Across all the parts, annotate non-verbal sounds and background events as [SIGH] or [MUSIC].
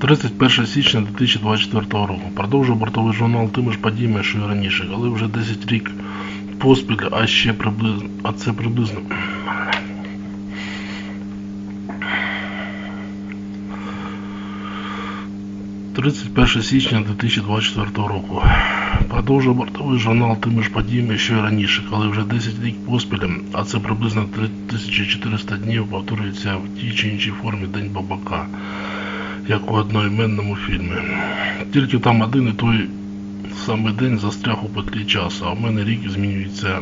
31 січня 2024 року. Продовжив бортовий журнал тими ж подіями, що і раніше, але вже 10 рік поспіль, а ще приблизно, а це приблизно. «31 січня 2024 року. Продовжує бортовий журнал тими ж подіями, що і раніше, коли вже 10 рік поспіль, а це приблизно 3400 днів повторюється в тій чи іншій формі День Бабака як у одноіменному фільмі. Тільки там один і той самий день застряг у петлі часу, а в мене рік змінюється.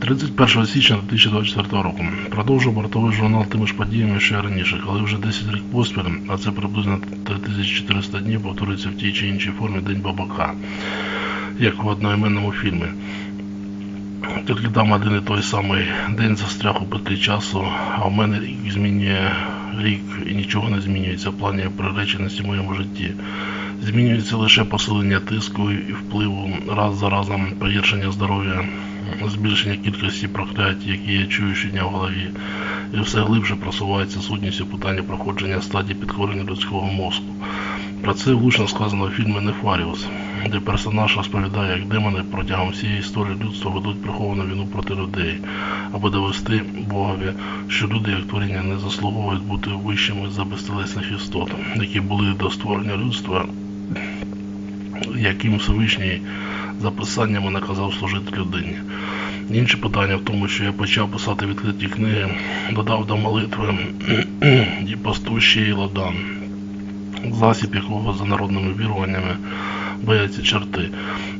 «31 січня 2024 року. Продовжив бортовий журнал тими ж подіями, й раніше, коли вже 10 рік поспіль, а це приблизно 3400 днів повторюється в тій чи іншій формі День Бабака, як у одноіменному фільмі. Тільки там один і той самий день застряг у петлі часу, а в мене рік змінює рік і нічого не змінюється в плані приреченості в моєму житті. Змінюється лише посилення тиску і впливу раз за разом погіршення здоров'я, збільшення кількості проклять, які я чую щодня в голові, і все глибше просувається сутність у питання проходження стадії підкорення людського мозку. Про це влучно сказано в фільмі Нефаріус, де персонаж розповідає, як демони протягом всієї історії людства ведуть приховану війну проти людей, аби довести Богові, що люди, як творіння, не заслуговують бути вищими за безтелесних істот, які були до створення людства, яким Всевишній за писаннями наказав служити людині. Інше питання в тому, що я почав писати відкриті книги, додав до молитви і пастущий ладан засіб якого за народними віруваннями бояться черти,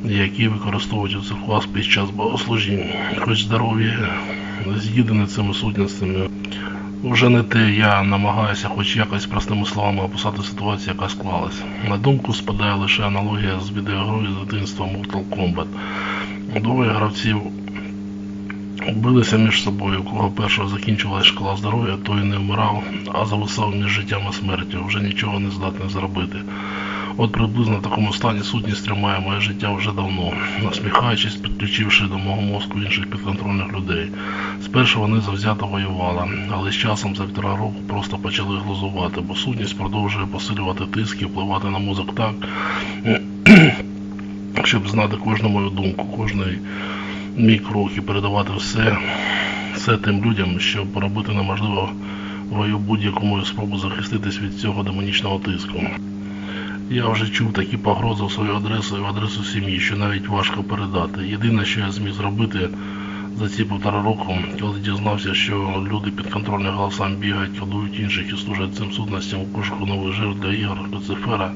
які використовують у церквах під час богослужінь. Хоч здоров'я з'їдене цими сутностями. Вже не те, я намагаюся хоч якось простими словами описати ситуацію, яка склалась. На думку спадає лише аналогія з відеогрою з дитинства Mortal Kombat. Двоє гравців билися між собою, у кого першого закінчилась шкала здоров'я, той не вмирав, а зависав між життям і смертю, вже нічого не здатний зробити. От приблизно в такому стані сутність тримає моє життя вже давно, насміхаючись, підключивши до мого мозку інших підконтрольних людей. Спершу вони завзято воювали, але з часом за півтора року просто почали глузувати, бо сутність продовжує посилювати тиск і впливати на мозок так, [CLEARS THROAT] щоб знати кожну мою думку, кожний мій крок і передавати все, все тим людям, щоб робити неможливо вою будь-яку мою спробу захиститись від цього демонічного тиску. Я вже чув такі погрози в свою адресу і в адресу сім'ї, що навіть важко передати. Єдине, що я зміг зробити за ці півтора року, коли дізнався, що люди під контрольним голосам бігають, кодують інших і служать цим сутностям у пошуку нових жертв для ігор Люцифера,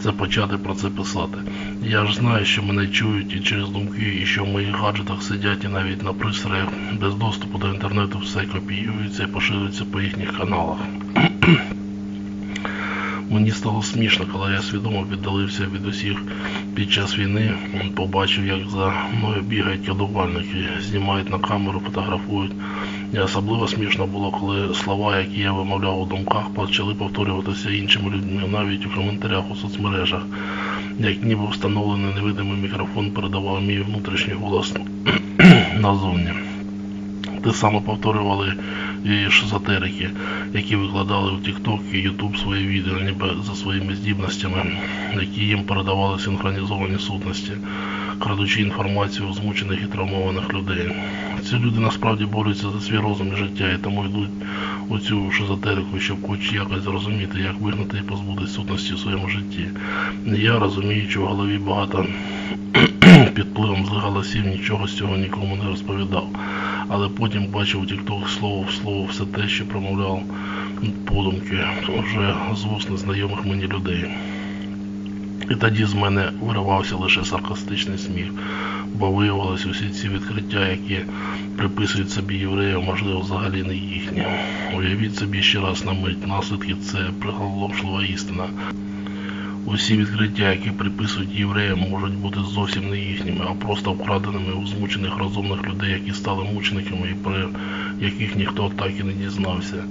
це почати про це писати. Я ж знаю, що мене чують і через думки, і що в моїх гаджетах сидять і навіть на пристроях без доступу до інтернету все копіюється і поширюється по їхніх каналах. Мені стало смішно, коли я свідомо віддалився від усіх під час війни. Побачив, як за мною бігають кодувальники, знімають на камеру, фотографують. І особливо смішно було, коли слова, які я вимовляв у думках, почали повторюватися іншими людьми, навіть у коментарях у соцмережах, як ніби встановлений невидимий мікрофон передавав мій внутрішній голос [CLEARS THROAT] назовні. Те саме повторювали і шизотерики, які викладали в TikTok і YouTube свої відео, ніби за своїми здібностями, які їм передавали синхронізовані сутності, крадучи інформацію у змучених і травмованих людей. Ці люди насправді борються за свій розум і життя і тому йдуть у цю шизотерику, щоб хоч якось зрозуміти, як вигнати і позбутися сутності в своєму житті. Я розуміючи в голові багато [CLEARS THROAT] під впливом злих голосів нічого з цього нікому не розповідав. Але потім бачив тікток слово в слово все те, що промовляв подумки вже з вуст незнайомих мені людей. І тоді з мене виривався лише саркастичний сміх, бо виявилось усі ці відкриття, які приписують собі євреям, можливо, взагалі не їхні. Уявіть собі ще раз на мить, наслідки це приголомшлива істина. Усі відкриття, які приписують євреям, можуть бути зовсім не їхніми, а просто вкраденими у змучених розумних людей, які стали мучениками і про яких ніхто так і не дізнався.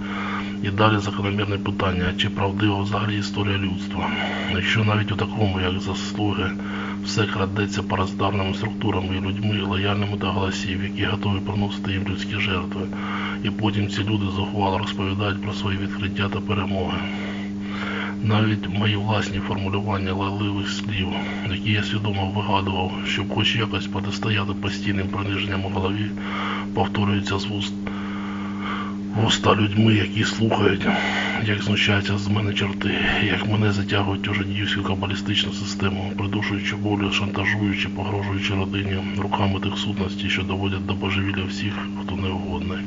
І далі закономірне питання, чи правдива взагалі історія людства? Якщо навіть у такому, як заслуги Все крадеться паразитарними структурами і людьми, лояльними до голосів, які готові приносити їм людські жертви. І потім ці люди зухвало розповідають про свої відкриття та перемоги. Навіть мої власні формулювання лайливих слів, які я свідомо вигадував, щоб хоч якось протистояти постійним приниженням у голові, повторюються з вуст в уста людьми, які слухають, як знущаються з мене чорти, як мене затягують у жидівську кабалістичну систему, придушуючи болю, шантажуючи, погрожуючи родині руками тих сутностей, що доводять до божевілля всіх, хто не угодний.